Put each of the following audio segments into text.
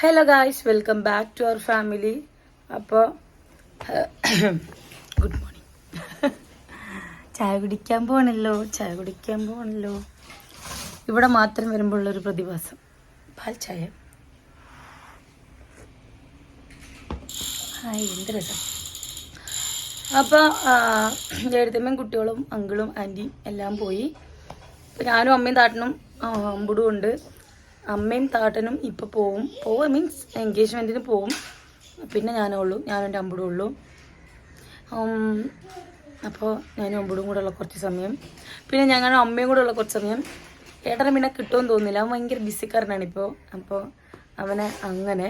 Hello guys welcome back to our family അപ്പോൾ good morning ചായ കുടിക്കാൻ പോകണല്ലോ ചായ കുടിക്കാൻ പോകണല്ലോ ഇവിടെ മാത്രം വരുമ്പോഴുള്ളൊരു പ്രതിഭാസം. പാൽ ചായ. എന്ത് രസം. അപ്പോൾ എഴുത്തമ്മയും കുട്ടികളും അങ്കിളും ആന്റിയും എല്ലാം പോയി. ഞാനും അമ്മയും താട്ടനും അമ്പുടും ഉണ്ട്. അമ്മയും താട്ടനും ഇപ്പോൾ പോവും. പോവുക മീൻസ് എൻഗേജ്മെന്റിന് പോവും. പിന്നെ ഞാനേ ഉള്ളൂ. ഞാനും എന്റെ അമ്പടും ഉള്ളൂ. അപ്പോൾ ഞാനും അമ്പടും കൂടെ ഉള്ള കുറച്ച് സമയം. പിന്നെ ഞങ്ങളുടെ അമ്മയും കൂടെ ഉള്ള കുറച്ച് സമയം. ഏട്ടനെ പിന്നെ കിട്ടുമെന്ന് തോന്നുന്നില്ല. അവൻ ഭയങ്കര ബിസിക്കാരനാണ് ഇപ്പോൾ അപ്പോൾ അവനെ അങ്ങനെ.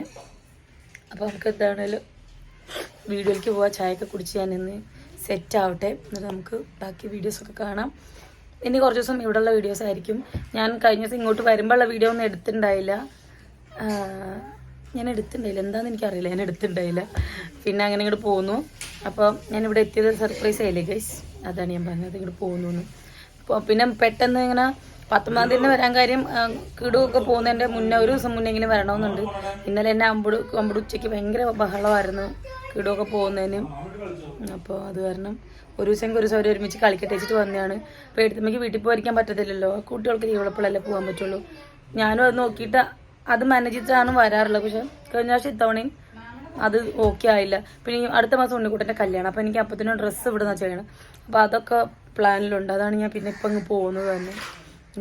അപ്പോൾ നമുക്ക് എന്താണേലും വീഡിയോയിലേക്ക് പോവാം. ചായയൊക്കെ കുടിച്ച് ഞാൻ ഇന്ന് സെറ്റ് ആവട്ടെ. എന്നിട്ട് നമുക്ക് ബാക്കി വീഡിയോസൊക്കെ കാണാം. ഇനി കുറച്ച് ദിവസം ഇവിടെയുള്ള വീഡിയോസ് ആയിരിക്കും. ഞാൻ കഴിഞ്ഞ ദിവസം ഇങ്ങോട്ട് വരുമ്പോഴുള്ള വീഡിയോ ഒന്നും എടുത്തിട്ടുണ്ടായില്ല. ഞാൻ എടുത്തിട്ടുണ്ടായില്ല. എന്താണെന്ന് എനിക്കറിയില്ല. ഞാൻ എടുത്തിട്ടുണ്ടായില്ല. പിന്നെ അങ്ങനെ ഇങ്ങോട്ട് പോന്നു. അപ്പോൾ ഞാൻ ഇവിടെ എത്തിയത് സർപ്രൈസ് ആയില്ലേ ഗൈസ് അതാണ് ഞാൻ പറഞ്ഞത്. ഇങ്ങോട്ട് പോകുന്നു അപ്പോൾ പിന്നെ പെട്ടെന്ന് ഇങ്ങനെ പത്തൊമ്പതാം തീയതി വരാൻ കാര്യം കിടുവൊക്കെ പോകുന്നതിന്റെ മുന്നേ ഒരു ദിവസം മുന്നേ ഇങ്ങനെ വരണമെന്നുണ്ട്. ഇന്നലെ എന്നെ അമ്പുട് അമ്പുട് ഉച്ചയ്ക്ക് ഭയങ്കര ബഹളമായിരുന്നു. കിടുവൊക്കെ പോകുന്നതിന്. അപ്പോൾ അത് കാരണം ഒരു ദിവസം ഒരു ദിവസം ഒരുമിച്ച് കളിക്കട്ടെ വെച്ചിട്ട് വന്നതാണ്. അപ്പോൾ എടുത്തമ്മയ്ക്ക് വീട്ടിൽ പോയിരിക്കാൻ പറ്റത്തില്ലല്ലോ. കുട്ടികൾക്ക് ഇവളപ്പോഴല്ലേ പോകാൻ പറ്റുള്ളൂ. ഞാനും അത് നോക്കിയിട്ട് അത് മാനേജ് ചെയ്തിട്ടാണ് വരാറുള്ളത്. പക്ഷെ കഴിഞ്ഞ പ്രാവശ്യം ഇത്തവണയും അത് ഓക്കെ ആയില്ല. പിന്നെ അടുത്ത മാസം ഉണ്ണിക്കുട്ടന്റെ കല്യാണം. അപ്പോൾ എനിക്ക് അപ്പത്തിനും ഡ്രസ്സ് ഇവിടെ നിന്ന് ചെയ്യണം. അപ്പോൾ അതൊക്കെ പ്ലാനിലുണ്ട് അതാണ് ഞാൻ പിന്നെ ഇപ്പം അങ്ങ് പോകുന്നത് തന്നെ.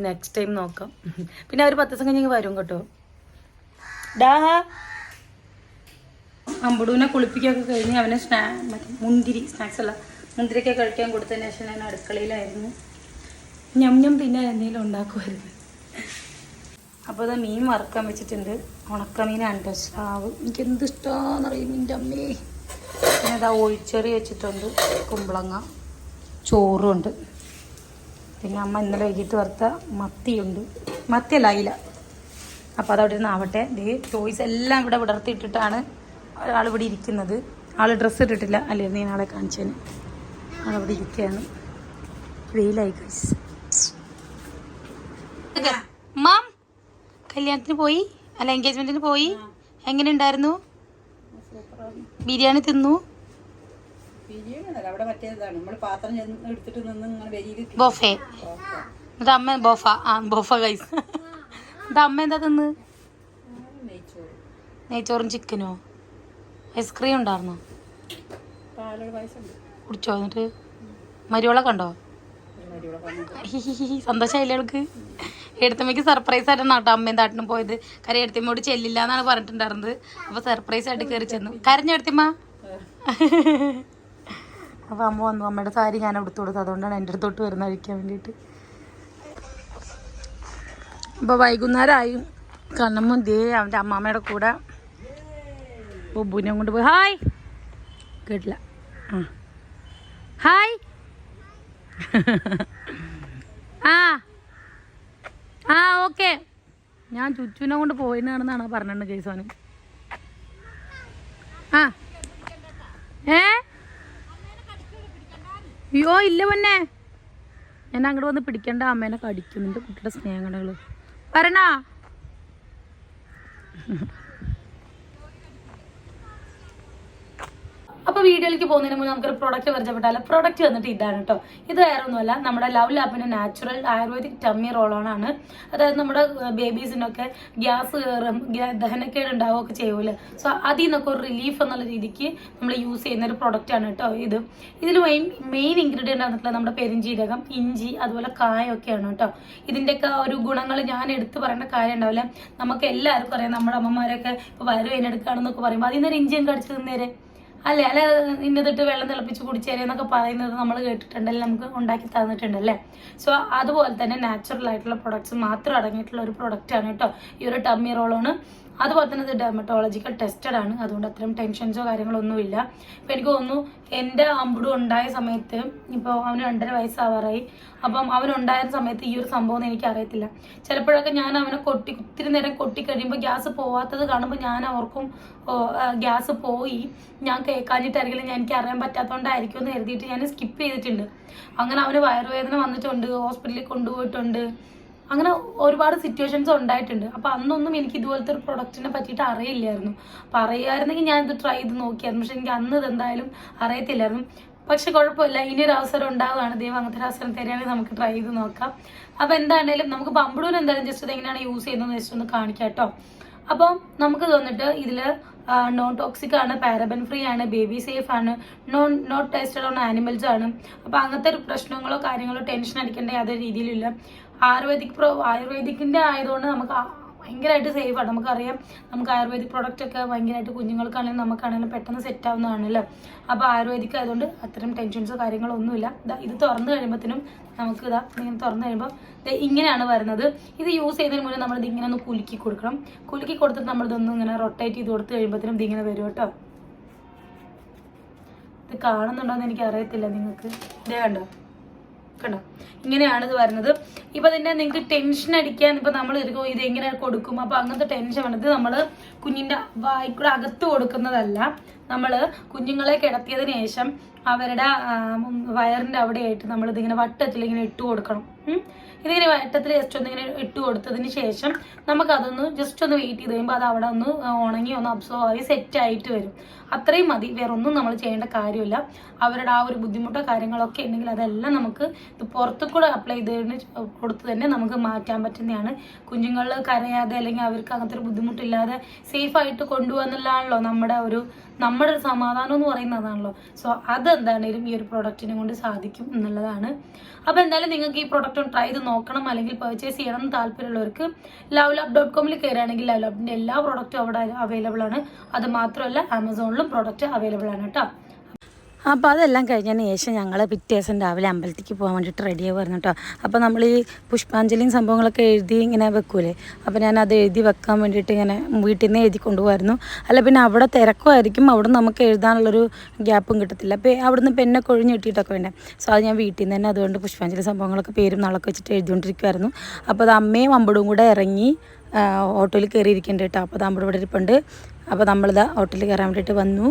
നെക്സ്റ്റ് ടൈം നോക്കാം. പിന്നെ അവർ പത്ത് ദിവസം കഴിഞ്ഞ് വരും കേട്ടോ. ഡാ അമ്പുടൂനെ കുളിപ്പിക്കുകയൊക്കെ കഴിഞ്ഞ് അവനെ സ്നാ മറ്റേ മുന്തിരി സ്നാക്സ് അല്ല മുന്തിരിയൊക്കെ കഴിക്കാൻ കൊടുത്തതിന് ശേഷം ഞാൻ അടുക്കളയിലായിരുന്നു. ഞം ഞം പിന്നെ എന്തെങ്കിലും ഉണ്ടാക്കുമായിരുന്നു. അപ്പോൾ അത് മീൻ വറുക്കാൻ വെച്ചിട്ടുണ്ട്. ഉണക്കമീനാണ് സ്രാവ് എനിക്ക് എന്ത് ഇഷ്ടമാണെന്നറിയും എന്റെ അമ്മേ? പിന്നെ അതാ ഒഴിച്ചെറി വെച്ചിട്ടുണ്ട്. കുമ്പളങ്ങ. ചോറും ഉണ്ട്. പിന്നെ അമ്മ ഇന്നലെ വൈകിട്ട് വറുത്ത മത്തിയുണ്ട്. മത്തിയല്ല അയില. അപ്പോൾ അതവിടെ നിന്ന് ആവട്ടെ. ദേ ചോയ്സ് എല്ലാം ഇവിടെ വിടർത്തിയിട്ടിട്ടാണ് ഒരാൾ ഇവിടെ ഇരിക്കുന്നത്. ആൾ ഡ്രസ്സ് ഇട്ടിട്ടില്ല. അല്ലേ നീ നാളെ കാണിച്ചതിന് ആളവിടെ ഇരിക്കുകയാണ്. വെയിലായി ഗൈസ് മാം കല്യാണത്തിന് പോയി? അല്ല എൻഗേജ്മെന്റിന് പോയി? എങ്ങനെ ഉണ്ടായിരുന്നു? ബിരിയാണി തിന്നു? ബിരിയാണി അവിടെ മറ്റേതാണ്. നമ്മൾ പാത്രം ചെന്ന് നിന്ന് ഇങ്ങനെ വരിയിൽ ബോഫെ. എന്നിട്ട് അമ്മ ബോഫ. ആ ബോഫ ഗൈസ് എന്നിട്ട് അമ്മ എന്താ തിന്ന്? നെയ്ച്ചോറും ചിക്കനോ? ഐസ്ക്രീം ഉണ്ടായിരുന്നോ? കുടിച്ചോ എന്നിട്ട്? മരുവള കണ്ടോ? സന്തോഷായില്ലേ അവൾക്ക് എടുത്തമ്മയ്ക്ക് സർപ്രൈസ് ആയിട്ടാണ് കേട്ടോ അമ്മയും താട്ടിനും പോയത്. കാര്യം എടുത്തമ്മയോട് ചെല്ലില്ല എന്നാണ് പറഞ്ഞിട്ടുണ്ടായിരുന്നത്. അപ്പൊ സർപ്രൈസ് ആയിട്ട് കയറി ചെന്നു. കരഞ്ഞു എടുത്തമ്മ? അപ്പൊ അമ്മ വന്നു. അമ്മയുടെ സാരി ഞാൻ എടുത്തു കൊടുത്തു. അതുകൊണ്ടാണ് എന്റെ അടുത്തോട്ട് വരുന്ന കഴിക്കാൻ വേണ്ടിട്ട് അപ്പൊ വൈകുന്നേരമായി. കണ്ണമ്മ ദേ അവന്റെ അമ്മാമ്മയുടെ കൂടെ ബൊബുവിനെ കൊണ്ട് പോയി. ഹായ്. കേട്ടില്ല. ആ. ഹായ്. ആ. ആ ഓക്കെ. ഞാൻ ചുച്ചുവിനെ കൊണ്ട് പോയിന്നാണെന്നാണ് പറഞ്ഞിട്ടുണ്ട് കേസോന് ആ. ഏ? അയ്യോ ഇല്ല പൊന്നെ. ഞാൻ അങ്ങോട്ട് വന്ന് പിടിക്കേണ്ട. അമ്മേനെ കടിക്കും. നിന്റെ കുട്ടിയുടെ സ്നേഹങ്ങൾ. വരണോ. അപ്പൊ വീഡിയോയിലേക്ക് പോകുന്നതിന് മുമ്പ് നമുക്കൊരു പ്രൊഡക്റ്റ് പരിചയപ്പെട്ടാലോ? പ്രൊഡക്റ്റ് വന്നിട്ട് ഇതാണ് കേട്ടോ ഇത് വേറെ ഒന്നുമല്ല നമ്മുടെ love ലാപ്പിന്റെ natural ayurvedic tummy roll on ആണ്. അതായത് നമ്മുടെ ബേബീസിനൊക്കെ ഗ്യാസ് കയറും ദഹനക്കേട് ഉണ്ടാവുകയൊക്കെ ചെയ്യൂല സോ അതിൽ നിന്നൊക്കെ ഒരു റിലീഫ് എന്നുള്ള രീതിക്ക് നമ്മൾ യൂസ് ചെയ്യുന്ന ഒരു പ്രൊഡക്റ്റ് ആണ് കേട്ടോ ഇത്. ഇതിൽ മെയിൻ മെയിൻ ഇൻഗ്രീഡിയന്റ് ആണെന്നുള്ളത് നമ്മുടെ പെരിഞ്ജീരകം ഇഞ്ചി അതുപോലെ കായൊക്കെയാണ് കേട്ടോ ഇതിന്റെയൊക്കെ ഒരു ഗുണങ്ങൾ ഞാൻ എടുത്തു പറയേണ്ട കാര്യം ഉണ്ടാവില്ല. നമുക്ക് എല്ലാവർക്കും അറിയാം നമ്മുടെ അമ്മമാരൊക്കെ ഇപ്പോൾ വയറ് വേനെടുക്കുകയാണെന്നൊക്കെ പറയുമ്പോൾ അതിൽ നിന്നൊരു ഇഞ്ചിയും കടിച്ചു തിന്നേരെ. അല്ലെ? അല്ലെ ഇന്നതിട്ട് വെള്ളം തിളപ്പിച്ച് കുടിച്ചേരെ എന്നൊക്കെ പറയുന്നത് നമ്മൾ കേട്ടിട്ടുണ്ടല്ലേ? നമുക്ക് ഉണ്ടാക്കി തന്നിട്ടുണ്ടല്ലേ? സോ അതുപോലെ തന്നെ നാച്ചുറൽ ആയിട്ടുള്ള പ്രൊഡക്ട്സ് മാത്രം അടങ്ങിയിട്ടുള്ള ഒരു പ്രൊഡക്റ്റ് ആണ് കേട്ടോ. ഈ ഒരു ടമ്മി റോളോണ് അതുപോലെ തന്നെ ഡെർമറ്റോളജിക്കൽ ടെസ്റ്റഡ് ആണ്. അതുകൊണ്ട് അത്രയും ടെൻഷൻസോ കാര്യങ്ങളോ ഒന്നുമില്ല ഇപ്പം എനിക്ക് തോന്നുന്നു എന്റെ അമ്പുടും ഉണ്ടായ സമയത്ത് ഇപ്പോൾ അവന് രണ്ടര വയസ്സാവാറായി. അപ്പം അവൻ ഉണ്ടായ സമയത്ത് ഈ ഒരു സംഭവം എനിക്ക് അറിയത്തില്ല ചിലപ്പോഴൊക്കെ ഞാൻ അവനെ കൊട്ടി ഒത്തിരി നേരം കൊട്ടി കഴിയുമ്പോൾ ഗ്യാസ് പോവാത്തത് കാണുമ്പോൾ ഞാൻ അവർക്കും ഗ്യാസ് പോയി. ഞാൻ കേൾക്കാഞ്ഞിട്ടായിരിക്കില്ല ഞാൻ എനിക്ക് അറിയാൻ പറ്റാത്തതുകൊണ്ടായിരിക്കും എന്ന് കരുതിയിട്ട് ഞാൻ സ്കിപ്പ് ചെയ്തിട്ടുണ്ട്. അങ്ങനെ അവന് വയറുവേദന വന്നിട്ടുണ്ട് ഹോസ്പിറ്റലിൽ കൊണ്ടുപോയിട്ടുണ്ട്. അങ്ങനെ ഒരുപാട് സിറ്റുവേഷൻസ് ഉണ്ടായിട്ടുണ്ട്. അപ്പോൾ അന്നൊന്നും എനിക്ക് ഇതുപോലത്തെ ഒരു പ്രൊഡക്റ്റിനെ പറ്റിയിട്ട് അറിയില്ലായിരുന്നു. അപ്പോൾ അറിയായിരുന്നെങ്കിൽ ഇത് ട്രൈ ചെയ്ത് നോക്കിയായിരുന്നു. പക്ഷെ എനിക്ക് അന്ന് ഇതെന്തായാലും അറിയത്തില്ലായിരുന്നു. പക്ഷെ കുഴപ്പമില്ല. ഇനി ഒരു അവസരം ഉണ്ടാവുകയാണ്. ദൈവം അങ്ങനത്തെ ഒരു അവസരം തരികയാണെങ്കിൽ നമുക്ക് ട്രൈ ചെയ്ത് നോക്കാം. അപ്പോൾ എന്താണേലും നമുക്ക് ബമ്പുടൂർ എന്തായാലും ജസ്റ്റ് ഇത് എങ്ങനെയാണ് യൂസ് ചെയ്യുന്നത് ജസ്റ്റ് ഒന്ന് കാണിക്കാം കേട്ടോ. അപ്പം നമുക്ക് തോന്നിട്ട് ഇതിൽ നോൺ ടോക്സിക് ആണ് പാരബൻ ഫ്രീ ആണ് ബേബി സേഫ് ആണ് non not tested on animals ആണ്. അപ്പോൾ അങ്ങനത്തെ ഒരു പ്രശ്നങ്ങളോ കാര്യങ്ങളോ ടെൻഷൻ അടിക്കേണ്ട യാതൊരു രീതിയിലില്ല. ആയുർവേദിക് പ്രോ ആയുർവേദിക്കിന്റെ ആയതുകൊണ്ട് നമുക്ക് ഭയങ്കരമായിട്ട് സേഫാണ് നമുക്കറിയാം നമുക്ക് ആയുർവേദിക് പ്രോഡക്റ്റ് ഒക്കെ ഭയങ്കരമായിട്ട് കുഞ്ഞുങ്ങൾക്കാണെങ്കിലും നമുക്കാണെങ്കിലും പെട്ടെന്ന് സെറ്റ് ആവുന്നതാണല്ലോ അപ്പോൾ ആയുർവേദിക് ആയതുകൊണ്ട് അത്തരം ടെൻഷൻസോ കാര്യങ്ങളോ ഒന്നുമില്ല ഇത് തുറന്നു കഴിയുമ്പോഴത്തേനും നമുക്ക് ഇതാ ഇങ്ങനെ തുറന്നു കഴിയുമ്പോൾ ഇങ്ങനെയാണ് വരുന്നത്. ഇത് യൂസ് ചെയ്തതിന് മുന്നേ നമ്മളിത് ഇങ്ങനെ ഒന്ന് കുലുക്കി കൊടുക്കണം. കുലുക്കി കൊടുത്തിട്ട് നമ്മളിതൊന്നും ഇങ്ങനെ റൊട്ടേറ്റ് ചെയ്ത് കൊടുത്ത് കഴിയുമ്പോഴത്തേനും ഇതിങ്ങനെ വരും കേട്ടോ. ഇത് കാണുന്നുണ്ടോ എന്ന് എനിക്ക് അറിയത്തില്ല നിങ്ങൾക്ക്. ഇതേ കണ്ടോ? കണ്ടോ? ഇങ്ങനെയാണ് ഇത് വരുന്നത്. ഇപ്പൊ തന്നെ നിങ്ങൾക്ക് ടെൻഷൻ അടിക്കാൻ ഇപ്പൊ നമ്മൾ എടുക്കും ഇത് എങ്ങനെ കൊടുക്കും? അപ്പൊ അങ്ങനത്തെ ടെൻഷൻ വേണ്ടത് നമ്മൾ കുഞ്ഞിന്റെ വായിക്കൂടെ അകത്ത് കൊടുക്കുന്നതല്ല. നമ്മൾ കുഞ്ഞുങ്ങളെ കിടത്തിയതിന് ശേഷം അവരുടെ ആ, വയറിന്റെ അവിടെയായിട്ട് നമ്മൾ ഇതിങ്ങനെ വട്ടത്തിൽ ഇങ്ങനെ ഇട്ട് കൊടുക്കണം. ഇതിങ്ങനെ വട്ടത്തിൽ ജസ്റ്റ് ഒന്ന് ഇങ്ങനെ ഇട്ട് കൊടുത്തതിന് ശേഷം നമുക്കതൊന്ന് ജസ്റ്റ് ഒന്ന് വെയിറ്റ് ചെയ്ത് കഴിയുമ്പോൾ അത് അവിടെ ഒന്ന് ഉണങ്ങി ഒന്ന് അബ്സോർവ് ആയി സെറ്റ് ആയിട്ട് വരും. അത്രയും മതി വേറെ ഒന്നും നമ്മൾ ചെയ്യേണ്ട കാര്യമില്ല. അവരുടെ ആ ഒരു ബുദ്ധിമുട്ടോ കാര്യങ്ങളൊക്കെ ഉണ്ടെങ്കിൽ അതെല്ലാം നമുക്ക് പുറത്തു കൂടെ അപ്ലൈ ചെയ്തതിന് കൊടുത്ത് തന്നെ നമുക്ക് മാറ്റാൻ പറ്റുന്നതാണ്. കുഞ്ഞുങ്ങൾ കരയാതെ അല്ലെങ്കിൽ അവർക്ക് അങ്ങനത്തെ ഒരു ബുദ്ധിമുട്ടില്ലാതെ സേഫ് ആയിട്ട് കൊണ്ടുപോകുന്നുള്ളതാണല്ലോ നമ്മുടെ ഒരു നമ്മുടെ ഒരു സമാധാനം എന്ന് പറയുന്നതാണല്ലോ. സോ അതെന്താണേലും ഈ ഒരു പ്രൊഡക്റ്റിനെ കൊണ്ട് സാധിക്കും എന്നുള്ളതാണ്. അപ്പോൾ എന്തായാലും നിങ്ങൾക്ക് ഈ പ്രൊഡക്റ്റ് ഒന്ന് ട്രൈ ചെയ്ത് നോക്കണം. അല്ലെങ്കിൽ പർച്ചേസ് ചെയ്യണം എന്ന് താല്പര്യമുള്ളവർക്ക് ലവ് ലാബ് ഡോട്ട് കോമിൽ കയറുകയാണെങ്കിൽ ലവ് ലാബിന്റെ എല്ലാ പ്രൊഡക്റ്റും അവിടെ അവൈലബിൾ ആണ്. അത് മാത്രമല്ല ആമസോണിലും പ്രൊഡക്റ്റ് അവൈലബിൾ ആണ് കേട്ടോ. അപ്പോൾ അതെല്ലാം കഴിഞ്ഞതിന് ശേഷം ഞങ്ങൾ പിറ്റേ ദിവസം രാവിലെ അമ്പലത്തേക്ക് പോകാൻ വേണ്ടിയിട്ട് റെഡി ആവുമായിരുന്നു കേട്ടോ അപ്പോൾ നമ്മൾ ഈ പുഷ്പാഞ്ജലിയും സംഭവങ്ങളൊക്കെ എഴുതി ഇങ്ങനെ വെക്കൂലേ? അപ്പോൾ ഞാൻ അത് എഴുതി വെക്കാൻ വേണ്ടിയിട്ട് ഇങ്ങനെ വീട്ടിൽ നിന്ന് എഴുതി കൊണ്ടുപോകായിരുന്നു അല്ല പിന്നെ അവിടെ തിരക്കുമായിരിക്കും അവിടെ നമുക്ക് എഴുതാനുള്ളൊരു ഗ്യാപ്പും കിട്ടത്തില്ല. അപ്പോൾ അവിടുന്ന് പെന്നൊക്കെ ഒഴിഞ്ഞ് കിട്ടിയിട്ടൊക്കെ വേണ്ടേ? സോ അത് ഞാൻ വീട്ടിൽ നിന്ന് തന്നെ അതുകൊണ്ട് പുഷ്പാഞ്ജലി സംഭവങ്ങളൊക്കെ പേരും നാളൊക്കെ വെച്ചിട്ട് എഴുതിക്കൊണ്ടിരിക്കുമായിരുന്നു അപ്പോൾ അത് അമ്മയും അമ്പടും കൂടെ ഇറങ്ങി ഓട്ടോയിൽ കയറിയിരിക്കുന്നുണ്ട് കേട്ടോ അപ്പോൾ അത് അമ്പട് ഇവിടെ ഇരിപ്പുണ്ട്. അപ്പോൾ നമ്മളിതാ ഹോട്ടലിൽ കയറാൻ വേണ്ടിയിട്ട് വന്നു.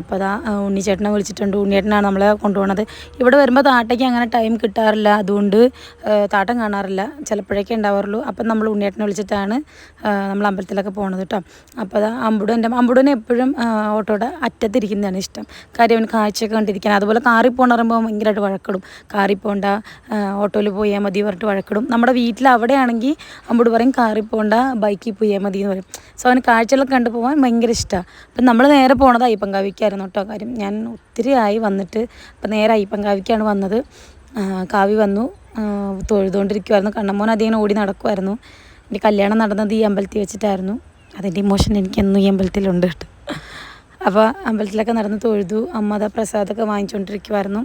അപ്പോൾ അതാ ഉണ്ണിച്ചേട്ടനെ വിളിച്ചിട്ടുണ്ട്. ഉണ്ണിയേട്ടനാണ് നമ്മളെ കൊണ്ടുപോകണത് ഇവിടെ വരുമ്പോൾ താട്ടയ്ക്ക് അങ്ങനെ ടൈം കിട്ടാറില്ല. അതുകൊണ്ട് താട്ടം കാണാറില്ല. ചിലപ്പോഴേക്കേ ഉണ്ടാവാറുള്ളൂ. അപ്പം നമ്മൾ ഉണ്ണിയേട്ടനെ വിളിച്ചിട്ടാണ് നമ്മൾ അമ്പലത്തിലൊക്കെ പോണത് കേട്ടോ അപ്പോൾ അതാ അമ്പുടൻ എന്റെ അമ്പുടനെ എപ്പോഴും ഓട്ടോയുടെ അറ്റത്തിരിക്കുന്നതാണ് ഇഷ്ടം. കാര്യം അവന് കാഴ്ചയൊക്കെ കണ്ടിരിക്കാൻ അതുപോലെ കാറിൽ പോകണ പറയുമ്പോൾ ഭയങ്കരമായിട്ട് വഴക്കിടും. കാറിൽ പോകണ്ട ഓട്ടോയിൽ പോയാൽ മതി പറഞ്ഞിട്ട് വഴക്കിടും. നമ്മുടെ വീട്ടിൽ അവിടെയാണെങ്കിൽ അമ്പുട് പറയും കാറിൽ പോകണ്ട ബൈക്കിൽ പോയാൽ മതി എന്ന് പറയും. സോ അവന് കാഴ്ചകളൊക്കെ കണ്ടു പോകാൻ ഭയങ്കര ഇഷ്ടമാണ് അപ്പം നമ്മൾ നേരെ പോണത് അയ്യപ്പൻകാവിക്കായിരുന്നു കേട്ടോ കാര്യം. ഞാൻ ഒത്തിരി ആയി വന്നിട്ട് അപ്പം നേരെ അയ്യപ്പൻകാവിക്കാണ് വന്നത്. കാവി വന്നു. തൊഴുതുകൊണ്ടിരിക്കുമായിരുന്നു കണ്ണമ്മോൻ അതിങ്ങനെ ഓടി നടക്കുമായിരുന്നു എന്റെ കല്യാണം നടന്നത് ഈ അമ്പലത്തിൽ വെച്ചിട്ടായിരുന്നു. അതിന്റെ ഇമോഷൻ എനിക്ക് എന്നും ഈ അമ്പലത്തിലുണ്ട് കേട്ടോ. അപ്പോൾ അമ്പലത്തിലൊക്കെ നടന്ന് തൊഴുതു. അമ്മത പ്രസാദമൊക്കെ വാങ്ങിച്ചുകൊണ്ടിരിക്കുമായിരുന്നു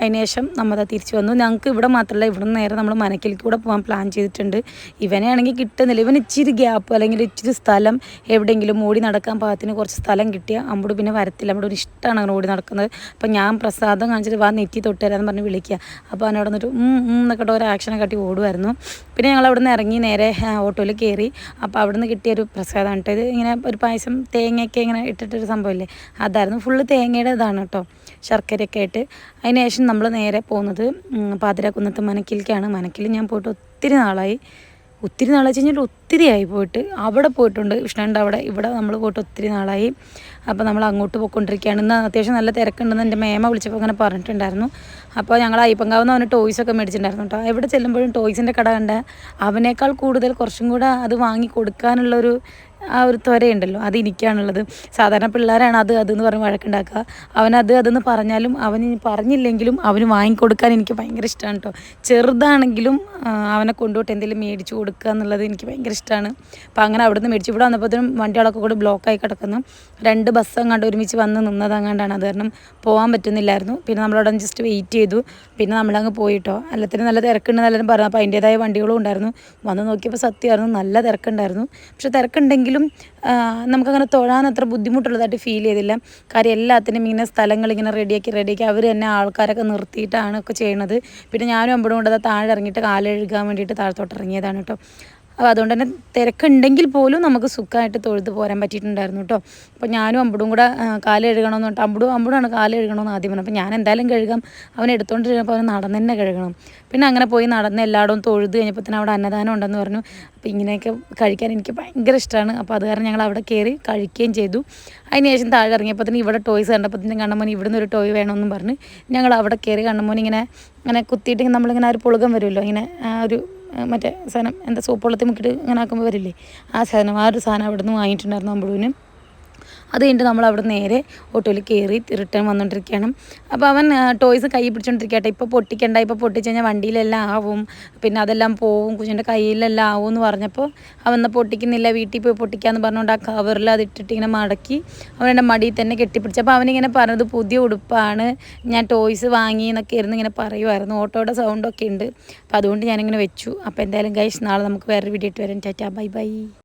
അതിനുശേഷം നമ്മത തിരിച്ചു വന്നു. ഞങ്ങൾക്ക് ഇവിടെ മാത്രമല്ല ഇവിടെ നിന്ന് നേരെ നമ്മൾ മനക്കിലേക്ക് കൂടെ പോകാൻ പ്ലാൻ ചെയ്തിട്ടുണ്ട്. ഇവനെ ആണെങ്കിൽ കിട്ടുന്നില്ല. ഇവൻ ഇച്ചിരി ഗ്യാപ്പ് അല്ലെങ്കിൽ ഇച്ചിരി സ്ഥലം എവിടെയെങ്കിലും ഓടി നടക്കാൻ പാകത്തിന് കുറച്ച് സ്ഥലം കിട്ടിയ അമ്മോട് പിന്നെ വരത്തില്ല. ഒരു ഇഷ്ടമാണ് അങ്ങനെ ഓടി നടക്കുന്നത്. അപ്പം ഞാൻ പ്രസാദം കാണിച്ചിട്ട് വാ നെറ്റി തൊട്ട് പറഞ്ഞ് വിളിക്കുക. അപ്പോൾ ഉം ഉം എന്നൊക്കെ ഒരു ആക്ഷനെ കാട്ടി ഓടുമായിരുന്നു പിന്നെ ഞങ്ങൾ അവിടെ നിന്ന് ഇറങ്ങി നേരെ ഓട്ടോയിൽ കയറി. അപ്പോൾ അവിടെ നിന്ന് കിട്ടിയ ഒരു പ്രസാദമാണ് ഇങ്ങനെ ഒരു പായസം തേങ്ങയൊക്കെ ഇങ്ങനെ ഇട്ടിട്ടൊരു സംഭവമില്ലേ അതായിരുന്നു ഫുള്ള് തേങ്ങയുടെ ഇതാണ് കേട്ടോ. ശർക്കരയൊക്കെ ആയിട്ട്. അതിന് ശേഷം നമ്മൾ നേരെ പോകുന്നത് പാതിരാക്കുന്നത്ത് മനക്കിലേക്കാണ് മനക്കിൽ ഞാൻ പോയിട്ട് ഒത്തിരി നാളായി. ഒത്തിരി നാളായി വെച്ച് കഴിഞ്ഞാൽ ഒത്തിരി ആയി പോയിട്ട്. അവിടെ പോയിട്ടുണ്ട്. കൃഷ്ണന്റെ അവിടെ. ഇവിടെ നമ്മൾ പോയിട്ട് ഒത്തിരി നാളായി. അപ്പോൾ നമ്മൾ അങ്ങോട്ട് പോയിക്കൊണ്ടിരിക്കുകയാണ്. ഇന്ന് അത്യാവശ്യം നല്ല തിരക്കുണ്ടെന്ന് എന്റെ മേമ വിളിച്ചപ്പോൾ അങ്ങനെ പറഞ്ഞിട്ടുണ്ടായിരുന്നു. അപ്പോൾ ഞങ്ങൾ അയ്യപ്പങ്കാവുന്ന അവന് ടോയ്സൊക്കെ മേടിച്ചിട്ടുണ്ടായിരുന്നു കേട്ടോ. എവിടെ ചെല്ലുമ്പോഴും ടോയ്സിന്റെ കട കണ്ട അവനേക്കാൾ കൂടുതൽ കുറച്ചും കൂടെ അത് വാങ്ങി കൊടുക്കാനുള്ളൊരു ആ ഒരു ത്വരയുണ്ടല്ലോ. അത് എനിക്കാണുള്ളത്. സാധാരണ പിള്ളേരാണ് അത് അതെന്ന് പറഞ്ഞ് വഴക്കുണ്ടാക്കുക. അവൻ അവനത് അതെന്ന് പറഞ്ഞാലും അവന് പറഞ്ഞില്ലെങ്കിലും അവന് വാങ്ങിക്കൊടുക്കാൻ എനിക്ക് ഭയങ്കര ഇഷ്ടമാണ് കേട്ടോ ചെറുതാണെങ്കിലും അവനെ കൊണ്ടുപോയിട്ട് എന്തെങ്കിലും മേടിച്ചു കൊടുക്കുക എന്നുള്ളത് എനിക്ക് ഭയങ്കര ഇഷ്ടമാണ് അപ്പോൾ അങ്ങനെ അവിടെ മേടിച്ച് ഇവിടെ വന്നപ്പോഴത്തേനും വണ്ടികളൊക്കെ കൂടെ ബ്ലോക്കായി കിടക്കുന്നു. രണ്ട് ബസ് അങ്ങാണ്ട് ഒരുമിച്ച് വന്ന് നിന്നത് അങ്ങാണ്ടാണ്. അത് കാരണം പോകാൻ പറ്റുന്നില്ലായിരുന്നു. പിന്നെ നമ്മളവിടെ ജസ്റ്റ് വെയിറ്റ് ചെയ്തു. പിന്നെ നമ്മളങ്ങ് പോയിട്ടോ എല്ലാത്തിനും നല്ല തിരക്കുണ്ടെന്ന് എല്ലാവരും പറഞ്ഞു. അപ്പോൾ അതിന്റേതായ വണ്ടികളും ഉണ്ടായിരുന്നു. വന്ന് നോക്കിയപ്പോൾ സത്യമായിരുന്നു. നല്ല തിരക്കുണ്ടായിരുന്നു. പക്ഷേ തിരക്കുണ്ടെങ്കിലും ആ, നമുക്കങ്ങനെ തൊഴാൻ അത്ര ബുദ്ധിമുട്ടുള്ളതായിട്ട് ഫീൽ ചെയ്തില്ല. കാര്യം എല്ലാത്തിനും ഇങ്ങനെ സ്ഥലങ്ങൾ ഇങ്ങനെ റെഡിയാക്കി റെഡിയാക്കി അവർ തന്നെ ആൾക്കാരൊക്കെ നിർത്തിയിട്ടാണ് ഒക്കെ ചെയ്യണത്. പിന്നെ ഞാനും അമ്പടും കൊണ്ട് അത് താഴെ ഇറങ്ങിയിട്ട് കാലെഴുകാൻ വേണ്ടിയിട്ട് താഴത്തോട്ട് ഇറങ്ങിയതാണ് കേട്ടോ. അപ്പോൾ അതുകൊണ്ട് തന്നെ തിരക്കുണ്ടെങ്കിൽ പോലും നമുക്ക് സുഖമായിട്ട് തൊഴുത് പോരാൻ പറ്റിയിട്ടുണ്ടായിരുന്നു കേട്ടോ. അപ്പോൾ ഞാനും അമ്പടും കൂടെ കാൽ കഴുകണമെന്ന് പറഞ്ഞിട്ട് അമ്പടും അമ്പുടാണ് കാൽ കഴുകണമെന്ന് ആദ്യം പറഞ്ഞു അപ്പോൾ ഞാൻ എന്തായാലും കഴുകാം. അവൻ എടുത്തോണ്ടിരുന്നപ്പോൾ അവൻ നടന്ന് തന്നെ കഴുകണം. പിന്നെ അങ്ങനെ പോയി നടന്ന് എല്ലായിടവും തൊഴുത് കഴിഞ്ഞപ്പോൾ തന്നെ അവിടെ അന്നദാനം ഉണ്ടെന്ന് പറഞ്ഞു. അപ്പോൾ ഇങ്ങനെയൊക്കെ കഴിക്കാൻ എനിക്ക് ഭയങ്കര ഇഷ്ടമാണ് അപ്പോൾ അത് കാരണം ഞങ്ങൾ അവിടെ കയറി കഴിക്കുകയും ചെയ്തു. അതിന് ശേഷം താഴെ ഇറങ്ങിയപ്പോൾ തന്നെ ഇവിടെ ടോയ്സ് കണ്ടപ്പോൾ തന്നെ കണ്ണമോൻ ഇവിടുന്ന് ഒരു ടോയ് വേണമെന്നും പറഞ്ഞ് ഞങ്ങൾ അവിടെ കയറി കണ്ണമോൻ ഇങ്ങനെ ഇങ്ങനെ കുത്തിയിട്ട് നമ്മളിങ്ങനെ ഒരു പുളുകം വരുമല്ലോ ഇങ്ങനെ ഒരു മറ്റേ സാധനം എന്താ സോപ്പ് വെള്ളത്തിൽ മുക്കിയിട്ട് ഇങ്ങനെ ആക്കുമ്പോൾ വരില്ലേ? ആ സാധനം ആ ഒരു സാധനം അവിടെ നിന്ന് വാങ്ങിയിട്ടുണ്ടായിരുന്നു അമ്പുഴുവിന്. അത് കഴിഞ്ഞിട്ട് നമ്മൾ അവിടെ നേരെ ഓട്ടോയിൽ കയറി റിട്ടേൺ വന്നുകൊണ്ടിരിക്കുകയാണ് അപ്പോൾ അവൻ ടോയ്സ് കൈ പിടിച്ചോണ്ടിരിക്കട്ടെ ഇപ്പോൾ പൊട്ടിക്കണ്ട ഇപ്പോൾ പൊട്ടിച്ച് കഴിഞ്ഞാൽ വണ്ടിയിലെല്ലാം ആവും. പിന്നെ അതെല്ലാം പോവും കുഞ്ഞിന്റെ കയ്യിലെല്ലാം ആവും എന്ന് പറഞ്ഞപ്പോൾ അവൻ പൊട്ടിക്കുന്നില്ല വീട്ടിൽ പോയി പൊട്ടിക്കാന്ന് പറഞ്ഞുകൊണ്ട് ആ കവറിൽ അത് ഇട്ടിട്ട് ഇങ്ങനെ മടക്കി അവൻ എന്റെ മടിയിൽ തന്നെ കെട്ടിപ്പിടിച്ചു. അപ്പോൾ അവനിങ്ങനെ പറഞ്ഞത് പുതിയ ഉടുപ്പാണ് ഞാൻ ടോയ്സ് വാങ്ങി എന്നൊക്കെ ഇരുന്ന് ഇങ്ങനെ പറയുമായിരുന്നു ഓട്ടോയുടെ സൗണ്ടൊക്കെ ഉണ്ട്. അപ്പോൾ അതുകൊണ്ട് ഞാനിങ്ങനെ വെച്ചു. അപ്പോൾ എന്തായാലും ഗൈസ് നാളെ നമുക്ക് വേറൊരു വീഡിയോ ഇട്ട് വരാം. Tata bye bye.